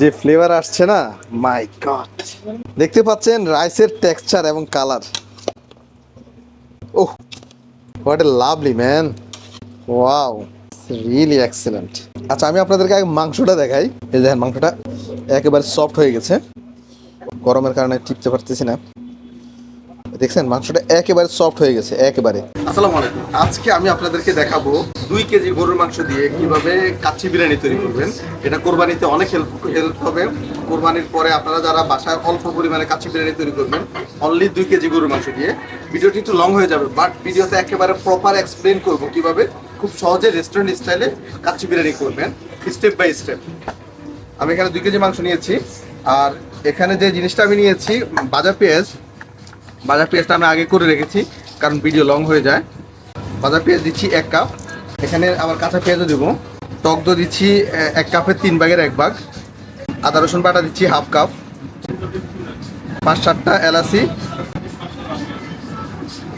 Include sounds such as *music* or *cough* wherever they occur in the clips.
যে ফ্লেভার আসছে না মাই গড দেখতে পাচ্ছেন রাইসের টেক্সচার এবং colour oh what a lovely man wow really excellent আচ্ছা আমি আপনাদেরকে আগে মাংসটা দেখাই। এই দেখেন, মাংসটা একেবারে সফট হয়ে গেছে। গরমের কারণে টিপতে পারতেছি না। দেখছেন মাংসটা একেবারে সফট হয়ে গেছে, একেবারে। আসসালামু আলাইকুম। আজকে আমি আপনাদেরকে দেখাবো দুই কেজি গরুর মাংস দিয়ে কীভাবে কাচ্চি বিরিয়ানি তৈরি করবেন। এটা কোরবানিতে অনেক হেল্প হেল্প হবে। কোরবানির পরে আপনারা যারা বাসায় অল্প পরিমাণে কাচ্চি বিরিয়ানি তৈরি করবেন অনলি দুই কেজি গরুর মাংস দিয়ে। ভিডিওটি একটু লং হয়ে যাবে বাট ভিডিওতে একেবারে প্রপার এক্সপ্লেন করব কীভাবে খুব সহজে রেস্টুরেন্ট স্টাইলে কাচ্চি বিরিয়ানি করবেন স্টেপ বাই স্টেপ আমি এখানে দুই কেজি মাংস নিয়েছি, আর এখানে যে জিনিসটা আমি নিয়েছি বাজার পেঁয়াজ বাজার পেঁয়াজটা আমি আগে করে রেখেছি, কারণ ভিডিও লং হয়ে যায়। বাজার পেঁয়াজ দিচ্ছি এক কাপ। এখানে আবার কাঁচা পেঁয়াজও দেবো। টক দই দিচ্ছি এক কাপের তিন ভাগের এক ভাগ। আদা, রসুন বাটা দিচ্ছি হাফ কাপ। পাঁচ সাতটা এলাচি।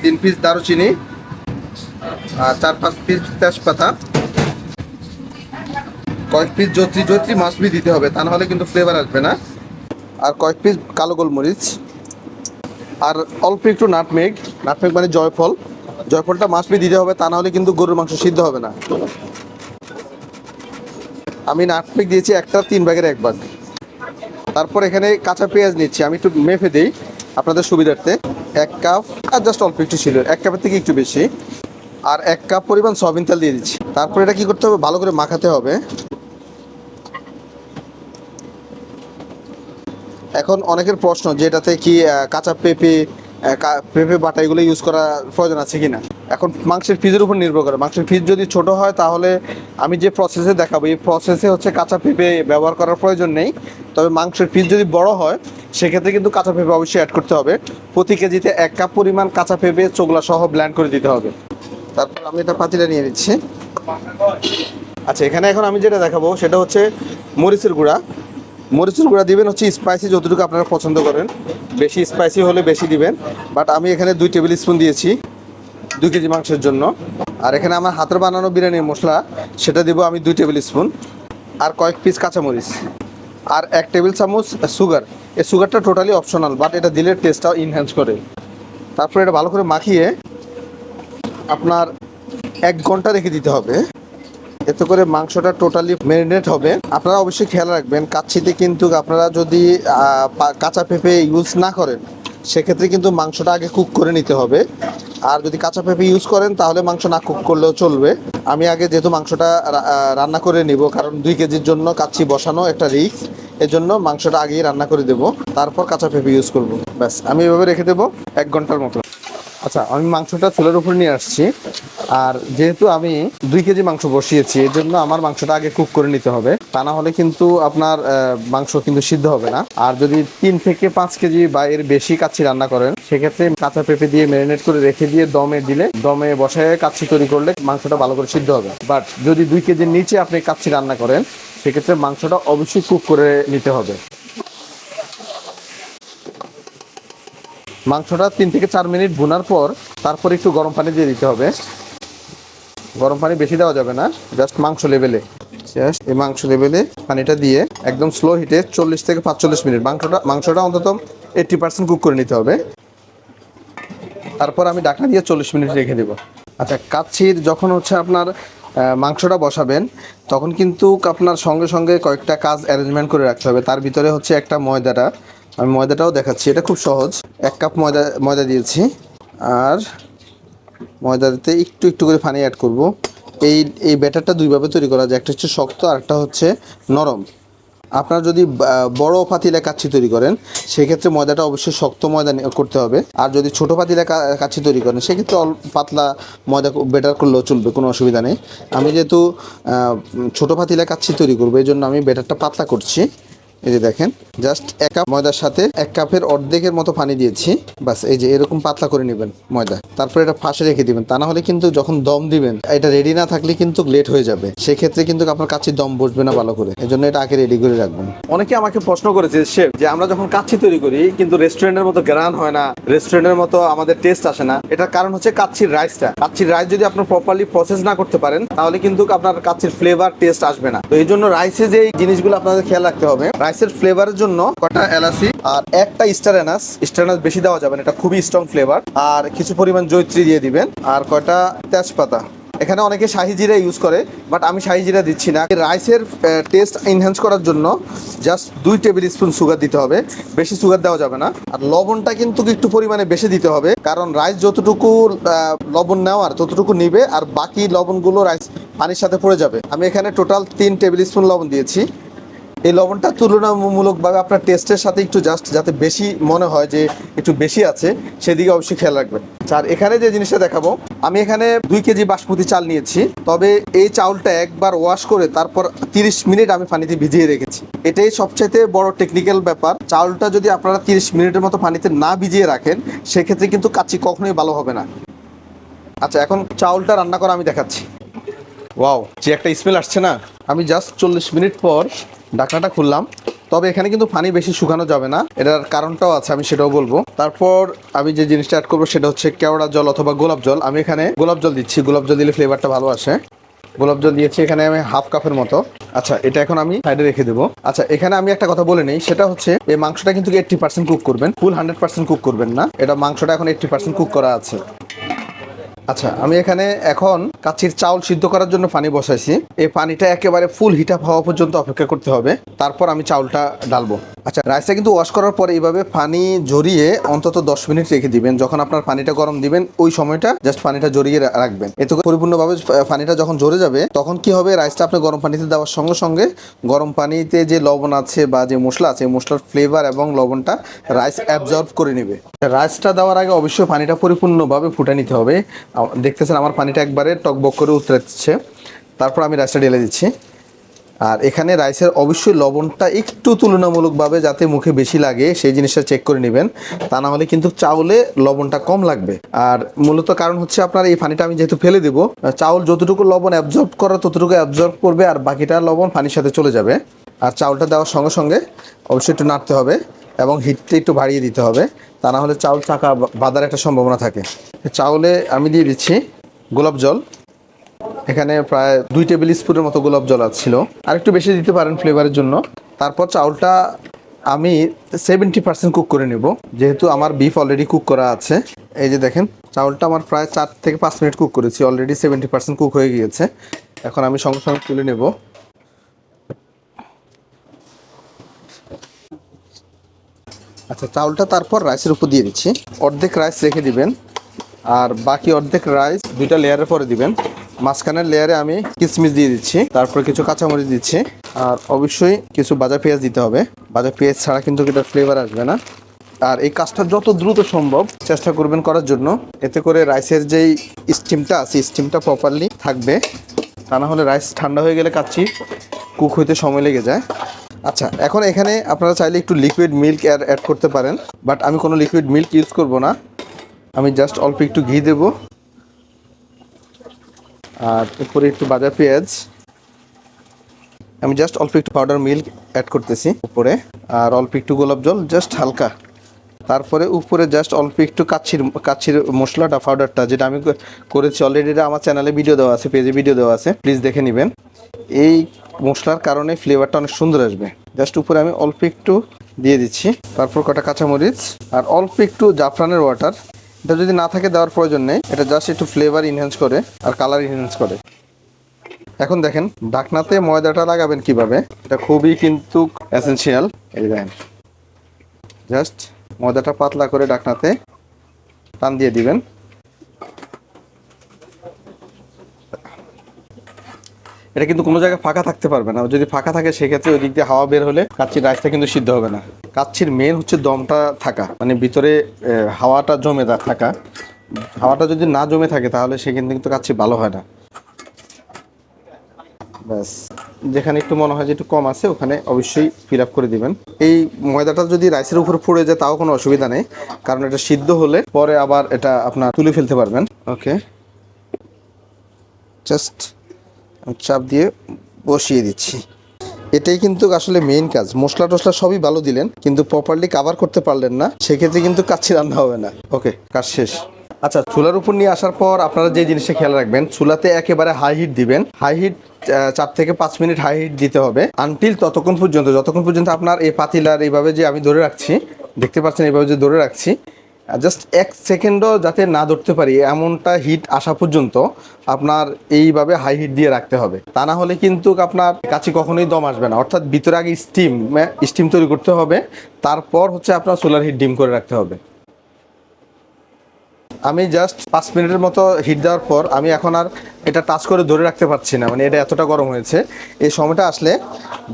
তিন পিস দারুচিনি। আর চার পাঁচ পিস তেজপাতা। কয়েক পিস জত্রি জত্রি মাছবি দিতে হবে, তা নাহলে কিন্তু ফ্লেভার আসবে না। আর কয়েক পিস কালো গোলমরিচ। আর অল্প একটু নাটমেগ। নাটমেগ মানে জয়ফল। জয়ফলটা মাছবি দিতে হবে, তা নাহলে কিন্তু গরুর মাংস সিদ্ধ হবে না। আমি নাটমেগ দিয়েছি একটা তিন ভাগের এক ভাগ। তারপর এখানে কাঁচা পেঁয়াজ নিচ্ছি, আমি একটু মেপে দিই আপনাদের সুবিধার্থে। এক কাপ, আর জাস্ট অল্প একটু ছিল, এক কাপের থেকে একটু বেশি। আর এক কাপ পরিমাণ সয়াবিন তেল দিয়ে দিচ্ছি। তারপর এটা কি করতে হবে? ভালো করে মাখাতে হবে। এখন অনেকের প্রশ্ন যে এটাতে কি কাঁচা পেঁপে কা- পেঁপে বাটা এগুলো ইউজ করা প্রয়োজন আছে কিনা? এখন মাংসের ফিজের উপর নির্ভর করে। মাংসের ফিজ যদি ছোট হয় তাহলে আমি যে প্রসেসে দেখাবো, এই প্রসেসে হচ্ছে কাঁচা পেঁপে ব্যবহার করার প্রয়োজন নেই। তবে মাংসের ফিজ যদি বড় হয়, সেক্ষেত্রে কিন্তু কাঁচা পেঁপে অবশ্যই অ্যাড করতে হবে। প্রতি কেজিতে এক কাপ পরিমাণ কাঁচা পেঁপে চোগলা সহ ব্ল্যান্ড করে দিতে হবে। তারপর আমি এটা পাতিটা নিয়ে নিচ্ছি। আচ্ছা এখানে এখন আমি যেটা দেখাবো সেটা হচ্ছে মরিচের গুঁড়া। মরিচের গুঁড়া দিবেন হচ্ছে স্পাইসি যতটুকু আপনারা পছন্দ করেন। বেশি স্পাইসি হলে বেশি দিবেন। বাট আমি এখানে দুই টেবিল স্পুন দিয়েছি দুই কেজি মাংসের জন্য। আর এখানে আমার হাতের বানানো বিরিয়ানির মশলা, সেটা দিব আমি দুই টেবিল স্পুন আর কয়েক পিস কাঁচামরিচ। আর এক টেবিল চামচ সুগার এই সুগারটা টোটালি অপশনাল বাট এটা দিলে টেস্টটাও ইনহ্যান্স করে। তারপরে এটা ভালো করে মাখিয়ে আপনার এক ঘণ্টা রেখে দিতে হবে। এতে করে মাংসটা টোটালি ম্যারিনেট হবে। আপনারা অবশ্যই খেয়াল রাখবেন, কাচ্ছিতে কিন্তু আপনারা যদি কাঁচা পেঁপে ইউজ না করেন, সেক্ষেত্রে কিন্তু মাংসটা আগে কুক করে নিতে হবে। আর যদি কাঁচা পেঁপে ইউজ করেন, তাহলে মাংস না কুক করলেও চলবে। আমি আগে যেহেতু মাংসটা রান্না করে নিব, কারণ দুই কেজির জন্য কাচ্ছি বসানো একটা রিস্ক এজন্য মাংসটা আগেই রান্না করে দেব। তারপর কাঁচা পেঁপে ইউজ করব। ব্যাস, আমি এভাবে রেখে দেবো এক ঘণ্টার মতো। আচ্ছা আমি মাংসটা চুলের উপর নিয়ে আসছি। আর যেহেতু আমি দুই কেজি মাংস বসিয়েছি এর জন্য আমার মাংসটা আগে কুক করে নিতে হবে। তা না হলে কিন্তু আপনার মাংস কিন্তু সিদ্ধ হবে না। আর যদি তিন থেকে পাঁচ কেজি বা এর বেশি কাচ্ছি রান্না করেন, সেক্ষেত্রে কাঁচা পেঁপে দিয়ে ম্যারিনেট করে রেখে দিয়ে দমে দিলে, দমে বসায় কাচ্ছি তৈরি করলে মাংসটা ভালো করে সিদ্ধ হবে। বাট যদি দুই কেজির নিচে আপনি কাচ্ছি রান্না করেন, সেক্ষেত্রে মাংসটা অবশ্যই কুক করে নিতে হবে। মাংসটা তিন থেকে চার মিনিট ভুনার পর তারপর একটু গরম পানি দিয়ে দিতে হবে। গরম পানি বেশি দেওয়া যাবে না জাস্ট মাংস লেভেলে জাস্ট এই মাংস লেভেলে পানিটা দিয়ে একদম স্লো হিটে চল্লিশ থেকে পাঁচচল্লিশ মিনিট। মাংসটা মাংসটা অন্তত এইট্টি পার্সেন্ট কুক করে নিতে হবে। তারপর আমি ঢাকনা দিয়ে চল্লিশ মিনিট রেখে দেবো। আচ্ছা কাচ্ছির যখন হচ্ছে আপনার মাংসটা বসাবেন, তখন কিন্তু আপনার সঙ্গে সঙ্গে কয়েকটা কাজ অ্যারেঞ্জমেন্ট করে রাখতে হবে। তার ভিতরে হচ্ছে একটা ময়দাটা, আমি ময়দাটাও দেখাচ্ছি, এটা খুব সহজ। এক কাপ ময়দা ময়দা দিয়েছি। আর ময়দাতে একটু একটু করে পানি অ্যাড করব। এই এই ব্যাটারটা দুইভাবে তৈরি করা যায়। একটা হচ্ছে শক্ত, আর একটা হচ্ছে নরম। আপনারা যদি বড় পাতিলে কাচ্ছি তৈরি করেন, সেক্ষেত্রে ময়দাটা অবশ্যই শক্ত ময়দা করতে হবে। আর যদি ছোট পাতিলে কাচ্ছি তৈরি করেন, সেক্ষেত্রে পাতলা ময়দা বেটার করলেও চলবে, কোনো অসুবিধা নেই। আমি যেহেতু ছোট পাতিলে কাচ্ছি তৈরি করব, এই জন্য আমি বেটারটা পাতলা করছি। এই যে দেখেন জাস্ট এক কাপ ময়দার সাথে এক কাপের অর্ধেকের মতো পানি দিয়েছি। বাস, এই যে এরকম পাতলা করে নেবেন ময়দা। তারপর এটা ফাঁসে রেখে দিবেন। তা না হলে কিন্তু যখন দম দিবেন, এটা রেডি না থাকলে কিন্তু লেট হয়ে যাবে। সেক্ষেত্রে কিন্তু আপনার কাছে দম বসবে না ভালো করে। এই জন্য এটা আগে রেডি করে রাখবেন। অনেকে আমাকে প্রশ্ন করেছে শেফ, যে আমরা যখন কাচ্ছি তৈরি করি, কিন্তু রেস্টুরেন্টের মতো গ্রান হয় না রেস্টুরেন্টের মতো আমাদের টেস্ট আসে না। এটার কারণ হচ্ছে কাচ্ছির রাইসটা কাচ্ছির রাইস যদি আপনার প্রপারলি প্রসেস না করতে পারেন, তাহলে কিন্তু আপনার কাচ্ছির ফ্লেভার টেস্ট আসবে না। তো এই জন্য রাইসে যে জিনিসগুলো আপনাদের খেয়াল রাখতে হবে রাইসের ফ্লেভারের জন্য কটা এলাচি আর একটা স্টার এনাস স্টার এনাস বেশি দেওয়া যাবে না, এটা খুবই স্ট্রং ফ্লেভার আর কিছু পরিমাণ জৈত্রী দিয়ে দিবেন। আর কয়টা? তেজপাতা। এখানে অনেকে শাহি জিরা ইউজ করে বাট আমি শাহি জিরা দিচ্ছি না। রাইসের টেস্ট এনহ্যান্স করার জন্য জাস্ট দুই টেবিল স্পুন সুগার দিতে হবে। বেশি সুগার দেওয়া যাবে না। আর লবণটা কিন্তু একটু পরিমাণে বেশি দিতে হবে। কারণ রাইস যতটুকু লবণ নেওয়ার ততটুকু নিবে, আর বাকি লবণগুলো রাইস পানির সাথে পড়ে যাবে। আমি এখানে টোটাল তিন টেবিল স্পুন লবণ দিয়েছি। এই লবণটা তুলনামূলকভাবে আপনার টেস্টের সাথে একটু জাস্ট যাতে বেশি মনে হয় যে একটু বেশি আছে, সেদিকে অবশ্যই খেয়াল রাখবেন। আর এখানে যে জিনিসটা দেখাবো, আমি এখানে দুই কেজি বাসমতি চাল নিয়েছি, তবে এই চাউলটা একবার ওয়াশ করে তারপর তিরিশ মিনিট আমি পানিতে ভিজিয়ে রেখেছি। এটাই সবচাইতে বড় টেকনিক্যাল ব্যাপার। চাউলটা যদি আপনারা তিরিশ মিনিটের মতো পানিতে না ভিজিয়ে রাখেন, সেক্ষেত্রে কিন্তু কাচ্চি কখনোই ভালো হবে না। আচ্ছা এখন চাউলটা রান্না করা আমি দেখাচ্ছি। ওয়াও যে একটা স্মেল আসছে না? আমি জাস্ট চল্লিশ মিনিট পর ঢাকনাটা খুললাম। তবে এখানে কিন্তু পানি বেশি শুকানো যাবে না। এটার কারণটাও আছে, আমি সেটাও বলব। তারপর আমি যে জিনিসটা অ্যাড করব সেটা হচ্ছে কেওড়া জল অথবা গোলাপ জল। আমি এখানে গোলাপ জল দিচ্ছি। গোলাপ জল দিলে ফ্লেভারটা ভালো আসে। গোলাপ জল দিয়েছি এখানে আমি হাফ কাপের মতো। আচ্ছা এটা এখন আমি সাইডে রেখে দেবো। আচ্ছা এখানে আমি একটা কথা বলে নিই। সেটা হচ্ছে, এই মাংসটা কিন্তু এইট্টি পার্সেন্ট কুক করবেন? ফুল হান্ড্রেড পার্সেন্ট কুক করবেন না। এটা মাংসটা এখন এইট্টি পার্সেন্ট কুক করা আছে। আচ্ছা আমি এখানে এখন কাচির চাউল সিদ্ধ করার জন্য পানি বসাইছি। এই পানিটা একেবারে ফুল হিট আপ হওয়া পর্যন্ত অপেক্ষা করতে হবে। তারপর আমি চাউলটা ডালবো। আচ্ছা রাইসটা কিন্তু ওয়াশ করার পরে এইভাবে পানি জড়িয়ে অন্তত দশ মিনিট রেখে দিবেন। যখন আপনার পানিটা গরম দিবেন, ওই সময়টা জাস্ট পানিটা জড়িয়ে রাখবেন। এতে পরিপূর্ণভাবে পানিটা যখন ঝরে যাবে, তখন কি হবে? রাইসটা আপনি গরম পানিতে দেওয়ার সঙ্গে সঙ্গে গরম পানিতে যে লবণ আছে বা যে মশলা আছে মশলার ফ্লেভার এবং লবণটা রাইস অ্যাবজর্ব করে নেবে। রাইসটা দেওয়ার আগে অবশ্যই পানিটা পরিপূর্ণভাবে ফুটে নিতে হবে। দেখতেছেন আমার পানিটা একবারে টকবক করে উতরাচ্ছে। তারপর আমি রাইসটা ঢেলে দিচ্ছি। আর এখানে রাইসের অবশ্যই লবণটা একটু তুলনামূলকভাবে যাতে মুখে বেশি লাগে, সেই জিনিসটা চেক করে নেবেন। তা না হলে কিন্তু চাউলে লবণটা কম লাগবে। আর মূলত কারণ হচ্ছে আপনার এই পানিটা আমি যেহেতু ফেলে দেবো চাউল যতটুকু লবণ অ্যাবজর্ব করা ততটুকু অ্যাবজর্ব করবে আর বাকিটা লবণ পানির সাথে চলে যাবে। আর চাউলটা দেওয়ার সঙ্গে সঙ্গে অবশ্যই একটু নাড়তে হবে এবং হিটটা একটু বাড়িয়ে দিতে হবে। তা না হলে চাউল চাকা বাঁধার একটা সম্ভাবনা থাকে। চাউলে আমি দিয়ে দিচ্ছি গোলাপ জল। এখানে প্রায় দুই টেবিল স্পুনের মতো গোলাপ জল ছিল। আর একটু বেশি দিতে পারেন ফ্লেভারের জন্য। তারপর চাউলটা আমি সেভেন্টি পার্সেন্ট কুক করে নেব। যেহেতু আমার বিফ অলরেডি কুক করা আছে। এই যে দেখেন, চাউলটা আমার প্রায় চার থেকে পাঁচ মিনিট কুক করেছি। অলরেডি সেভেন্টি পার্সেন্ট কুক হয়ে গিয়েছে। এখন আমি সঙ্গে সঙ্গে তুলে নেব। আচ্ছা চাউলটা তারপর রাইসের উপর দিয়ে দিচ্ছি। অর্ধেক রাইস রেখে দিবেন। আর বাকি অর্ধেক রাইস দুইটা লেয়ারের পরে দিবেন। মাঝখানের লেয়ারে আমি কিশমিশ দিয়ে দিচ্ছি, তারপর কিছু কাঁচামরিচ দিচ্ছি। আর অবশ্যই কিছু ভাজা পেঁয়াজ দিতে হবে। ভাজা পেঁয়াজ ছাড়া কিন্তু এটার ফ্লেভার আসবে না। আর এই কাজটা যত দ্রুত সম্ভব চেষ্টা করবেন করার জন্য। এতে করে রাইসের যেই স্টিমটা আছে স্টিমটা প্রপারলি থাকবে। তা না হলে রাইস ঠান্ডা হয়ে গেলে কাচ্ছি কুক হইতে সময় লেগে যায়। আচ্ছা এখন এখানে আপনারা চাইলে একটু লিকুইড মিল্ক অ্যাড করতে পারেন। বাট আমি কোনো লিকুইড মিল্ক ইউজ করব না। আমি জাস্ট অল্প একটু ঘি দেব। আর উপরে একটু বাজা পেঁয়াজ। আমি জাস্ট অল্প একটু পাউডার মিল্ক অ্যাড করতেছি উপরে। আর অল্প একটু গোলাপ জল জাস্ট হালকা। তারপরে উপরে জাস্ট অল্প একটু কাচ্ছির কাচ্ছির মশলাটা পাউডারটা যেটা আমি করেছি অলরেডি আমার চ্যানেলে ভিডিও দেওয়া আছে পেজে ভিডিও দেওয়া আছে। প্লিজ দেখে নেবেন। এই মশলার কারণে ফ্লেভারটা অনেক সুন্দর আসবে। জাস্ট উপরে আমি অল্প একটু দিয়ে দিচ্ছি। তারপর কটা কাঁচামরিচ। আর অল্প একটু জাফরানের ওয়াটার এটা যদি না থাকে দেওয়ার প্রয়োজন নেই। এটা জাস্ট একটু ফ্লেভার ইনহ্যান্স করে আর কালার ইনহেন্স করে। এখন দেখেন ডাকনাতে ময়দাটা লাগাবেন কীভাবে? এটা খুবই কিন্তু এসেনশিয়াল এই দেখেন জাস্ট ময়দাটা পাতলা করে ডাকনাতে টান দিয়ে দিবেন। এটা কিন্তু কোনো জায়গায় ফাঁকা থাকতে পারবে না। যদি ফাঁকা থাকে, সেক্ষেত্রে ওই দিক দিয়ে হাওয়া বের হলে কাচ্চির রাইসটা কিন্তু সিদ্ধ হবে না। কাচ্চির মেন হচ্ছে দমটা থাকা। মানে ভিতরে হাওয়াটা জমে থাকা। হাওয়াটা যদি না জমে থাকে, তাহলে সেখানে কিন্তু কাচ্চি ভালো হয় না। ব্যাস। যেখানে একটু মনে হয় যে একটু কম আছে, ওখানে অবশ্যই ফিল আপ করে দিবেন। এই ময়দাটা যদি রাইসের উপর পড়ে যায়, তাও কোনো অসুবিধা নেই। কারণ এটা সিদ্ধ হলে পরে আবার এটা আপনার তুলে ফেলতে পারবেন। ওকে। জাস্ট চাপ দিয়ে বসিয়ে দিচ্ছি। এটাই কিন্তু আসলে মেইন কাজ। মশলা টসলা সবই ভালো দিলেন, কিন্তু প্রপারলি কাভার করতে পারলেন না। সেক্ষেত্রে কিন্তু কাচ্ছি রান্না হবে না। ওকে কাজ শেষ। আচ্ছা চুলার উপর নিয়ে আসার পর আপনারা যে জিনিসটা খেয়াল রাখবেন, চুলাতে একেবারে হাই হিট দিবেন। হাই হিট চার থেকে পাঁচ মিনিট হাই হিট দিতে হবে। আনটিল ততক্ষণ পর্যন্ত, যতক্ষণ পর্যন্ত আপনার এই পাতিলার এইভাবে যে আমি ধরে রাখছি, দেখতে পাচ্ছেন এইভাবে যে ধরে রাখছি জাস্ট এক সেকেন্ডও যাতে না ধরতে পারি, এমনটা হিট আসা পর্যন্ত আপনার এইভাবে হাই হিট দিয়ে রাখতে হবে। তা না হলে কিন্তু আপনার কাছে কখনোই দম আসবে না। অর্থাৎ ভিতরে আগে স্টিম স্টিম তৈরি করতে হবে, তারপর হচ্ছে আপনার সোলার হিট ডিম করে রাখতে হবে। আমি জাস্ট পাঁচ মিনিটের মতো হিট দেওয়ার পর আমি এখন আর এটা টাচ করে ধরে রাখতে পারছি না মানে এটা এতটা গরম হয়েছে। এই সময়টা আসলে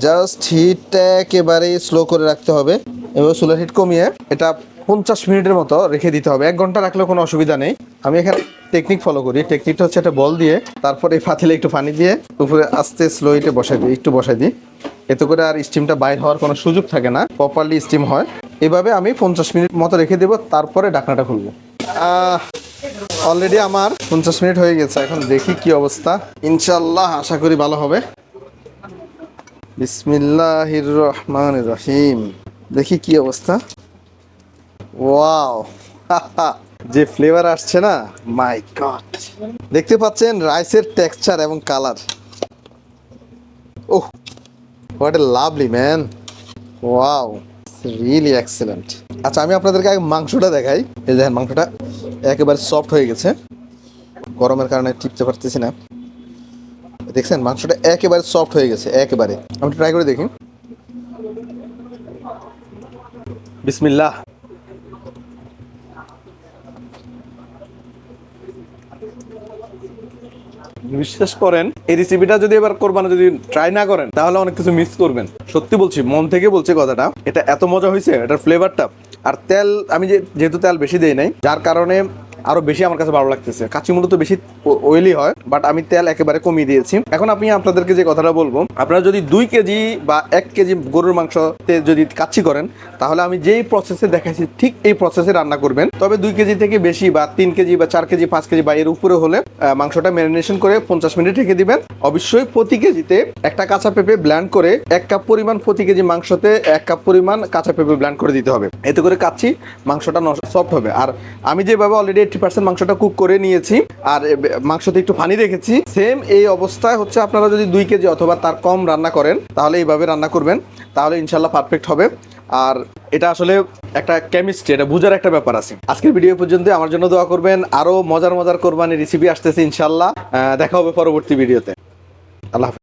জাস্ট হিটটা একেবারেই স্লো করে রাখতে হবে। এবার সোলার হিট কমিয়ে এটা পঞ্চাশ মিনিটের মতো রেখে দিতে হবে। এক ঘণ্টা রাখলেও কোনো অসুবিধা নেই। আমি এখানে টেকনিক ফলো করি। টেকনিকটা হচ্ছে একটা বল দিয়ে, তারপর এই ফাতিলে একটু পানি দিয়ে উপরে আস্তে স্লো বসাই দিই, একটু বসাই দিই। এতে করে আর স্টিমটা বাইর হওয়ার কোনো সুযোগ থাকে না। প্রপারলি স্টিম হয়। এভাবে আমি পঞ্চাশ মিনিট মতো রেখে দেবো, তারপরে ঢাকনাটা খুলবো। অলরেডি আমার পঞ্চাশ মিনিট হয়ে গেছে। এখন দেখি কি অবস্থা। ইনশাল্লাহ আশা করি ভালো হবে। বিসমিল্লাহির রহমান রহিম। দেখি কি অবস্থা। ওয়াও *laughs* যে ফ্লেভার আসছে না মাই গড দেখতে পাচ্ছেন রাইসের টেক্সচার এবং colour oh what a lovely man wow really excellent আচ্ছা আমি আপনাদেরকে আগে মাংসটা দেখাই। এই দেখেন, মাংসটা একেবারে সফট হয়ে গেছে। গরমের কারণে টিপতে পারতেছি না। দেখছেন, মাংসটা একেবারে সফট হয়ে গেছে, একেবারে। আমি ট্রাই করে দেখি। বিসমিল্লাহ। বিশ্বাস করেন, এই রেসিপিটা যদি এবার করবেন যদি ট্রাই না করেন, তাহলে অনেক কিছু মিস করবেন। সত্যি বলছি, মন থেকে বলছে কথাটা, এটা এত মজা হয়েছে, এটার ফ্লেভারটা আর তেল, আমি যেহেতু তেল বেশি দেই নাই, যার কারণে আরও বেশি আমার কাছে ভালো লাগতেছে। কাঁচি মূলত বেশি অয়েলি হয় বাট আমি তেল একেবারে কমিয়ে দিয়েছি। এখন আমি আপনাদেরকে যে কথাটা বলব, আপনারা যদি দুই কেজি বা এক কেজি গরুর মাংসতে যদি কাচ্চি করেন, তাহলে আমি যেই প্রসেসে দেখাইছি, ঠিক এই প্রসেসে রান্না করবেন। তবে দুই কেজি থেকে বেশি বা তিন কেজি বা চার কেজি, পাঁচ কেজি বা এর উপরে হলে মাংসটা ম্যারিনেশন করে পঞ্চাশ মিনিট রেখে দিবেন। অবশ্যই প্রতি কেজিতে একটা কাঁচা পেঁপে ব্ল্যান্ড করে এক কাপ পরিমাণ প্রতি কেজি মাংসতে এক কাপ পরিমাণ কাঁচা পেঁপে ব্ল্যান্ড করে দিতে হবে। এতে করে কাচ্ছি মাংসটা সফট হবে। আর আমি যেভাবে অলরেডি এইটটি পার্সেন্ট মাংসটা কুক করে নিয়েছি। আর মাংসতে একটু পানি রেখেছি। সেম এই অবস্থায় হচ্ছে আপনারা যদি দুই কেজি অথবা তার কম রান্না করেন, তাহলে এইভাবে রান্না করবেন। তাহলে ইনশাল্লাহ পারফেক্ট হবে। আর এটা আসলে একটা কেমিস্ট্রি এটা বুঝার একটা ব্যাপার আছে। আজকের ভিডিও পর্যন্ত আমার জন্য দোয়া করবেন। আরও মজার মজার কোরবানি রেসিপি আসতেছে ইনশাল্লাহ দেখা হবে পরবর্তী ভিডিওতে আল্লাহ।